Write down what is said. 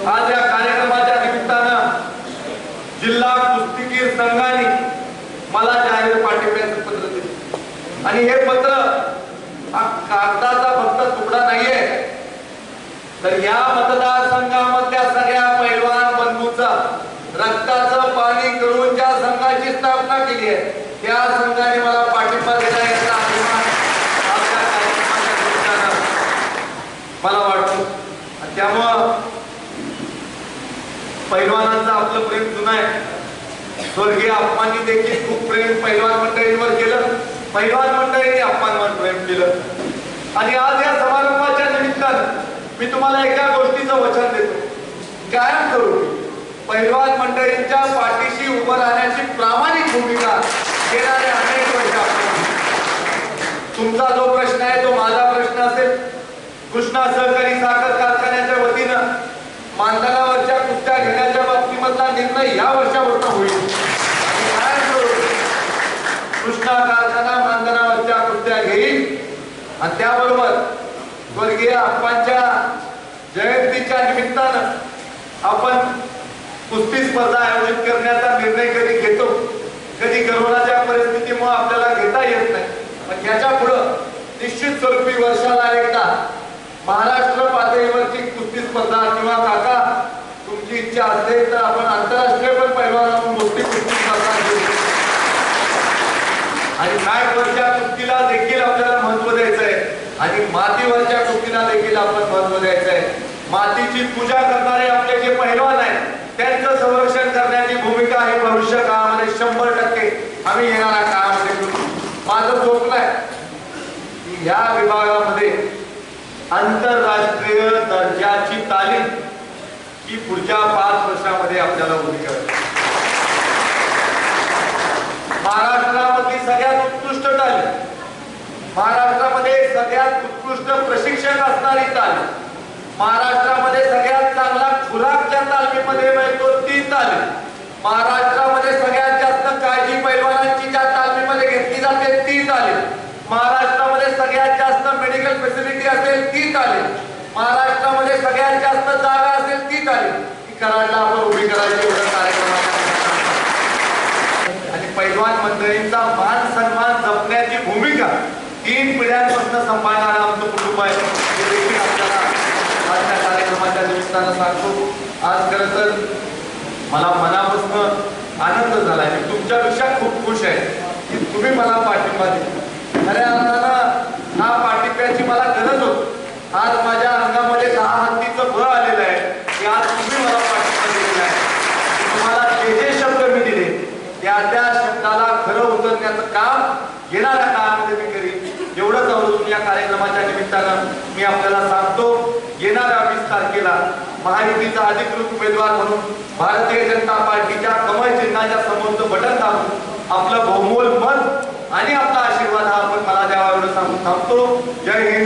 आज या कार्यक्रमाच्या निमित्तानं जिल्हा कुस्तीगीर संघाने मला जाहीर पाठिंब्याचं पत्र दिले. आणि हे पत्र हा कागदाचा फक्त तुकडा नाहीये. तर या मतदारसंघामधल्या सगळ्या पैलवान बंधूचा रक्ताचं पाणी करून ज्या संघाची स्थापना केली आहे त्या संघाने मला पाठिंबा दिला याचा अभिमान आपल्या कार्यक्रमाच्या मला वाटतो. त्यामुळं पैलवानांचं आपलं प्रेम जुनं आहे. स्वर्गीय अप्पांनी देखील खूप प्रेम पैलवान मंडळींवर केलं. पैलवान मंडळींनी अप्पांवर प्रेम केलं. आणि आज या समारंभाच्या निमित्तानं मी तुम्हाला एका गोष्टीचं वचन देतो. कायम करू पैलवान मंडळींच्या पाठीशी उभं राहण्याची प्रामाणिक भूमिका घेणारे अनेक वर्ष तुमचा जो प्रश्न आहे तो माझा प्रश्न असेल. कृष्णा सहकारी साखर कारखान्याच्या वतीनं मानधनावरच्या बाबतीमधला या वर्षापासून होईल. कृष्णा कारखाना मानधनावरच्या घेईल आणि त्याबरोबर स्वर्गीय आप्पांच्या जयंतीच्या निमित्तानं आपण कुस्ती स्पर्धा आयोजित करण्याचा निर्णय कधी घेतो? कधी करोनाच्या परिस्थितीमुळे आपल्याला घेता येत नाही. पण याच्या पुढं निश्चित स्वरूपी वर्षाला एकदा महाराष्ट्र पातळीवरची कुस्ती स्पर्धा किंवा काका इच्छा असेल तर आपण आंतरराष्ट्रीय पण पैलवान मोठी कुस्ती स्पर्धा घेऊ. आणि मॅटवरच्या कुस्तीला देखील आपल्याला महत्त्व द्यायचं आहे आणि मातीवरच्या कुस्तीला देखील आपण महत्त्व द्यायचं आहे मातीची पूजा करणारे आपले जे पैलवान आहेत त्यांचं संरक्षण करण्याची भूमिका ही भविष्य काळामध्ये शंभर टक्के. आम्ही येणाऱ्या काळामध्ये माझं स्वप्न आहे की ह्या विभागामध्ये आंतरराष्ट्रीय दर्जाची तालीम ही पुढच्या पाच वर्षामध्ये आपल्याला उभी करायची. महाराष्ट्रामधली सगळ्यात उत्कृष्ट तालीम महाराष्ट्रामध्ये सगळ्यात उत्कृष्ट प्रशिक्षक असणारी तालीम महाराष्ट्रामध्ये सगळ्यात चांगला खुराक ज्या तालमीमध्ये मिळतो ती तालीम महाराष्ट्रामध्ये सगळ्यात जास्त काळजी पैलवानांची ज्या तालमीमध्ये घेतली जाते ती तालीम महाराष्ट्रामध्ये सगळ्यात जास्त मेडिकल फॅसिलिटी असेल ती तालीम महाराष्ट्रामध्ये सगळ्यात जास्त जागा असेल ती तालीम कराडला आपण उभी करायची एवढं कार्यक्रमाच्या आणि पैलवान मंडळींचा मान सन्मान जपण्याची भूमिका तीन पिढ्यांपासून सांभाळणारं आमचं कुटुंब आहे. हे देखील आपल्याला आजच्या कार्यक्रमाच्या निमित्तानं सांगतो. आज खरं तर मला मनापासून आनंद झाला मी तुमच्यापेक्षा खूप खुश आहे की तुम्ही मला पाठिंबा दिला. खऱ्या अर्थानं हा पाठिंब्याची मला गरज होती. आज माझ्या अंगामध्ये दहा हत्तीचं बळ आलेलं आहे की आज तुम्ही मला पाठिंबा दिलेला आहे तुम्हाला जे जे शब्द मी दिले त्या त्या शब्दाला खरं उतरण्याचं काम येणाऱ्या काळामध्ये मी करीन. एवढंच आवडून या कार्यक्रमाच्या निमित्तानं मी आपल्याला सांगतो येणाऱ्या वीस तारखेला महायुतीचा अधिकृत उमेदवार म्हणून भारतीय जनता पार्टीच्या कमळ चिन्हाच्या समोरचं बटन दाबून आपलं बहुमोल मत आणि आपला आशीर्वाद हा आपण मला द्यावा एवढं सांगून थांबतो जय हिंद.